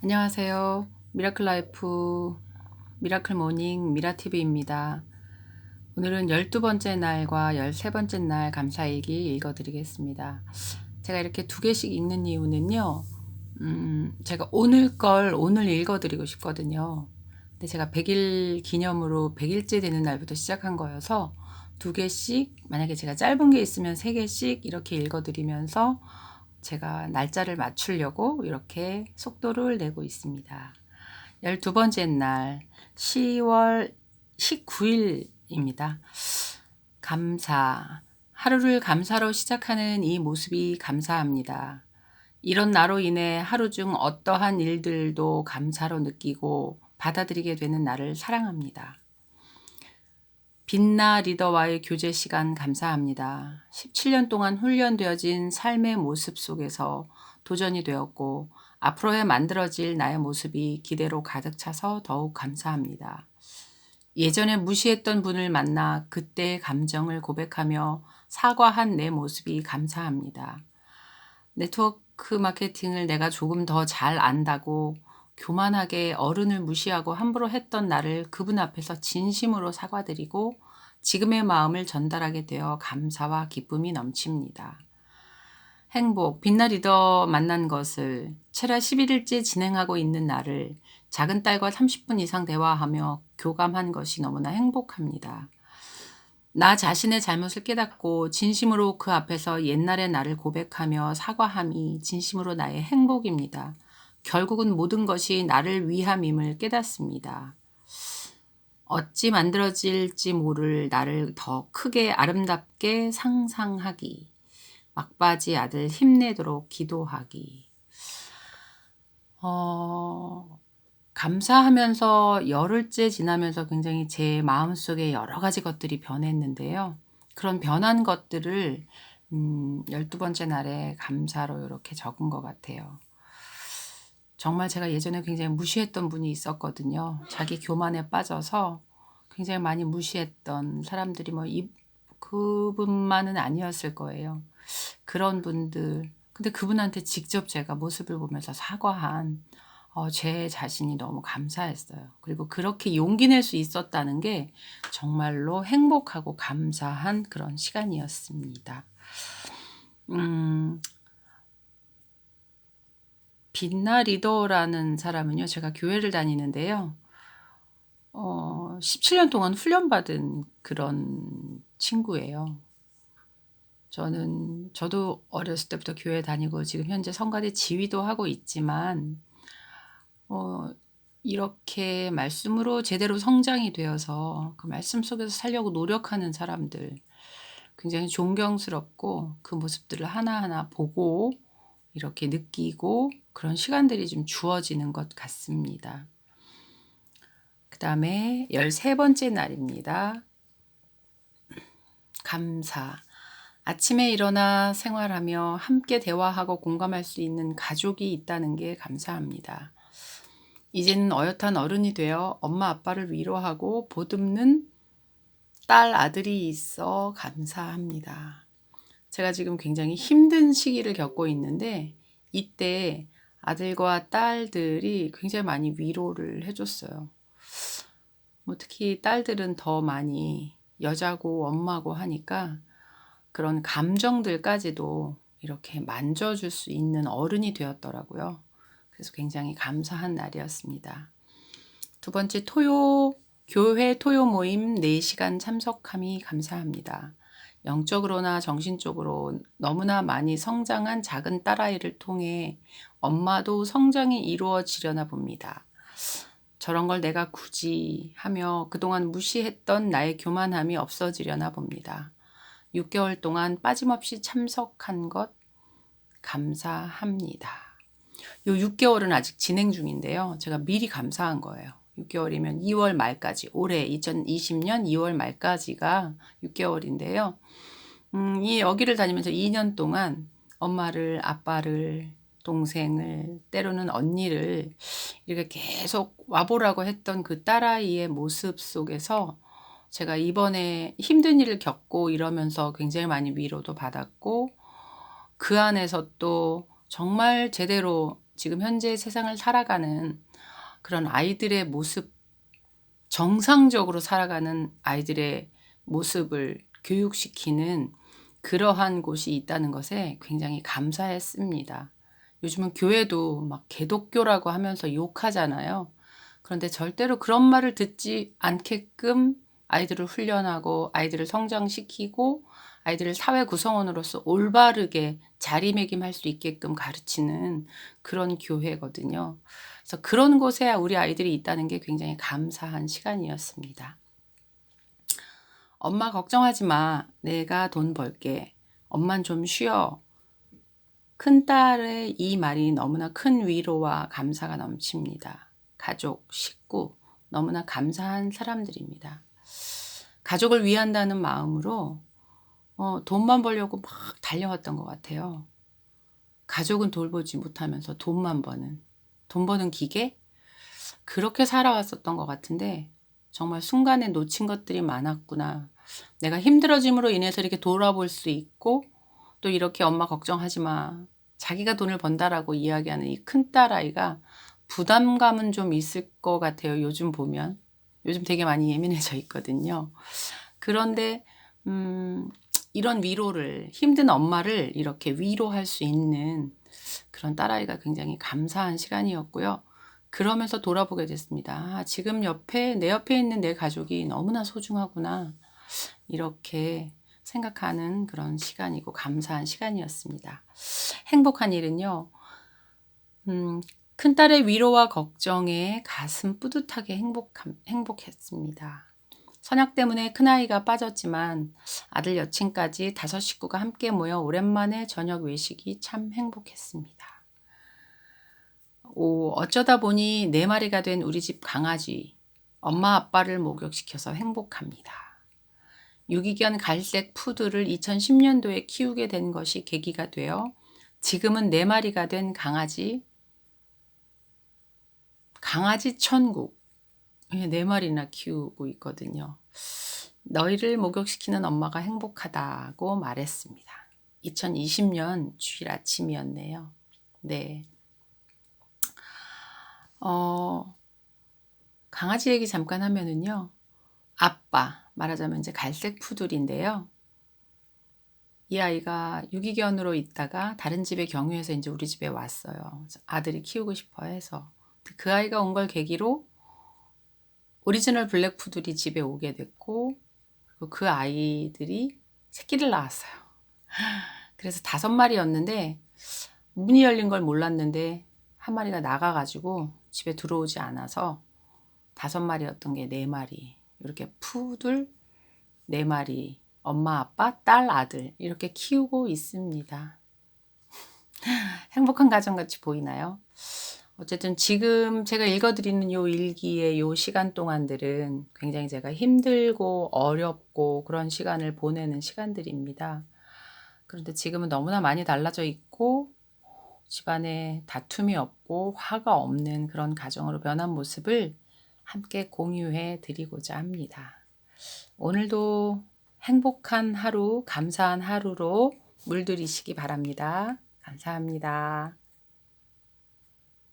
안녕하세요. 미라클 라이프 미라클 모닝 미라TV입니다. 오늘은 12번째 날과 13번째 날 감사일기 읽어드리겠습니다. 제가 이렇게 두 개씩 읽는 이유는요. 음, 제가 오늘 걸 오늘 읽어드리고 싶거든요. 근데 제가 100일 기념으로 100일째 되는 날부터 시작한 거여서 두 개씩 만약에 제가 짧은 게 있으면 세 개씩 이렇게 읽어드리면서 제가 날짜를 맞추려고 이렇게 속도를 내고 있습니다. 12번째 날 10월 19일입니다. 감사. 하루를 감사로 시작하는 이 모습이 감사합니다. 이런 나로 인해 하루 중 어떠한 일들도 감사로 느끼고 받아들이게 되는 나를 사랑합니다. 빛나 리더와의 교제 시간 감사합니다. 17년 동안 훈련되어진 삶의 모습 속에서 도전이 되었고 앞으로의 만들어질 나의 모습이 기대로 가득 차서 더욱 감사합니다. 예전에 무시했던 분을 만나 그때의 감정을 고백하며 사과한 내 모습이 감사합니다. 네트워크 마케팅을 내가 조금 더 잘 안다고 교만하게 어른을 무시하고 함부로 했던 나를 그분 앞에서 진심으로 사과드리고 지금의 마음을 전달하게 되어 감사와 기쁨이 넘칩니다. 행복, 빛나 리더 만난 것을 체라 11일째 진행하고 있는 나를 작은 딸과 30분 이상 대화하며 교감한 것이 너무나 행복합니다. 나 자신의 잘못을 깨닫고 진심으로 그 앞에서 옛날의 나를 고백하며 사과함이 진심으로 나의 행복입니다. 결국은 모든 것이 나를 위함임을 깨닫습니다. 어찌 만들어질지 모를 나를 더 크게 아름답게 상상하기. 막바지 아들 힘내도록 기도하기. 어, 감사하면서 열흘째 지나면서 굉장히 제 마음속에 여러 가지 것들이 변했는데요. 그런 변한 것들을 음, 12번째 날에 감사로 이렇게 적은 것 같아요. 정말 제가 예전에 굉장히 무시했던 분이 있었거든요. 자기 교만에 빠져서 굉장히 많이 무시했던 사람들이 뭐 이, 그분만은 아니었을 거예요. 그런 분들. 근데 그분한테 직접 제가 모습을 보면서 사과한 어, 제 자신이 너무 감사했어요. 그리고 그렇게 용기 낼 수 있었다는 게 정말로 행복하고 감사한 그런 시간이었습니다. 음, 빛나 리더라는 사람은요, 제가 교회를 다니는데요. 어, 17년 동안 훈련받은 그런 친구예요. 저는, 저도 어렸을 때부터 교회 다니고 지금 현재 성가대 지휘도 하고 있지만, 어, 이렇게 말씀으로 제대로 성장이 되어서 그 말씀 속에서 살려고 노력하는 사람들 굉장히 존경스럽고 그 모습들을 하나하나 보고 이렇게 느끼고 그런 시간들이 좀 주어지는 것 같습니다. 그 다음에 13번째 날입니다. 감사. 아침에 일어나 생활하며 함께 대화하고 공감할 수 있는 가족이 있다는 게 감사합니다. 이제는 어엿한 어른이 되어 엄마 아빠를 위로하고 보듬는 딸 아들이 있어 감사합니다. 제가 지금 굉장히 힘든 시기를 겪고 있는데 이때 아들과 딸들이 굉장히 많이 위로를 해줬어요. 뭐 특히 딸들은 더 많이 여자고 엄마고 하니까 그런 감정들까지도 이렇게 만져줄 수 있는 어른이 되었더라고요. 그래서 굉장히 감사한 날이었습니다. 두 번째 토요, 교회 토요 모임 4시간 참석함이 감사합니다. 영적으로나 정신적으로 너무나 많이 성장한 작은 딸아이를 통해 엄마도 성장이 이루어지려나 봅니다. 저런 걸 내가 굳이 하며 그동안 무시했던 나의 교만함이 없어지려나 봅니다. 6개월 동안 빠짐없이 참석한 것 감사합니다. 요 6개월은 아직 진행 중인데요. 제가 미리 감사한 거예요. 6개월이면 2월 말까지, 올해 2020년 2월 말까지가 6개월인데요. 음, 이 여기를 다니면서 2년 동안 엄마를, 아빠를, 동생을, 때로는 언니를 이렇게 계속 와보라고 했던 그 딸아이의 모습 속에서 제가 이번에 힘든 일을 겪고 이러면서 굉장히 많이 위로도 받았고 그 안에서 또 정말 제대로 지금 현재 세상을 살아가는 그런 아이들의 모습, 정상적으로 살아가는 아이들의 모습을 교육시키는 그러한 곳이 있다는 것에 굉장히 감사했습니다. 요즘은 교회도 막 개독교라고 하면서 욕하잖아요. 그런데 절대로 그런 말을 듣지 않게끔 아이들을 훈련하고 아이들을 성장시키고 아이들을 사회 구성원으로서 올바르게 자리매김할 수 있게끔 가르치는 그런 교회거든요. 그래서 그런 곳에 우리 아이들이 있다는 게 굉장히 감사한 시간이었습니다. 엄마 걱정하지 마. 내가 돈 벌게. 엄만 좀 쉬어. 큰 딸의 이 말이 너무나 큰 위로와 감사가 넘칩니다. 가족, 식구, 너무나 감사한 사람들입니다. 가족을 위한다는 마음으로 어, 돈만 벌려고 막 달려왔던 것 같아요. 가족은 돌보지 못하면서 돈만 버는, 돈 버는 기계? 그렇게 살아왔었던 것 같은데, 정말 순간에 놓친 것들이 많았구나. 내가 힘들어짐으로 인해서 이렇게 돌아볼 수 있고, 또 이렇게 엄마 걱정하지 마. 자기가 돈을 번다라고 이야기하는 이 큰 딸아이가 부담감은 좀 있을 것 같아요. 요즘 보면. 요즘 되게 많이 예민해져 있거든요. 그런데, 음, 이런 위로를, 힘든 엄마를 이렇게 위로할 수 있는 그런 딸아이가 굉장히 감사한 시간이었고요. 그러면서 돌아보게 됐습니다. 아, 지금 옆에, 내 옆에 있는 내 가족이 너무나 소중하구나. 이렇게 생각하는 그런 시간이고 감사한 시간이었습니다. 행복한 일은요, 음, 큰딸의 위로와 걱정에 가슴 뿌듯하게 행복함, 행복했습니다. 선약 때문에 큰아이가 빠졌지만 아들 여친까지 다섯 식구가 함께 모여 오랜만에 저녁 외식이 참 행복했습니다. 오, 어쩌다 보니 네 마리가 된 우리 집 강아지, 엄마 아빠를 목욕시켜서 행복합니다. 유기견 갈색 푸드를 2010년도에 키우게 된 것이 계기가 되어 지금은 네 마리가 된 강아지, 강아지 천국, 네 마리나 키우고 있거든요. 너희를 목욕시키는 엄마가 행복하다고 말했습니다. 2020년 주일 아침이었네요. 네. 어, 강아지 얘기 잠깐 하면은요. 아빠, 말하자면 이제 갈색 푸들인데요. 이 아이가 유기견으로 있다가 다른 집에 경유해서 이제 우리 집에 왔어요. 아들이 키우고 싶어 해서. 그 아이가 온 걸 계기로 오리지널 블랙 푸들이 집에 오게 됐고, 그 아이들이 새끼를 낳았어요. 그래서 다섯 마리였는데, 문이 열린 걸 몰랐는데, 한 마리가 나가가지고 집에 들어오지 않아서 다섯 마리였던 게 네 마리. 이렇게 푸들 네 마리. 엄마, 아빠, 딸, 아들. 이렇게 키우고 있습니다. 행복한 가정 같이 보이나요? 어쨌든 지금 제가 읽어드리는 요 일기의 요 시간 동안들은 굉장히 제가 힘들고 어렵고 그런 시간을 보내는 시간들입니다. 그런데 지금은 너무나 많이 달라져 있고 집안에 다툼이 없고 화가 없는 그런 가정으로 변한 모습을 함께 공유해 드리고자 합니다. 오늘도 행복한 하루, 감사한 하루로 물들이시기 바랍니다. 감사합니다.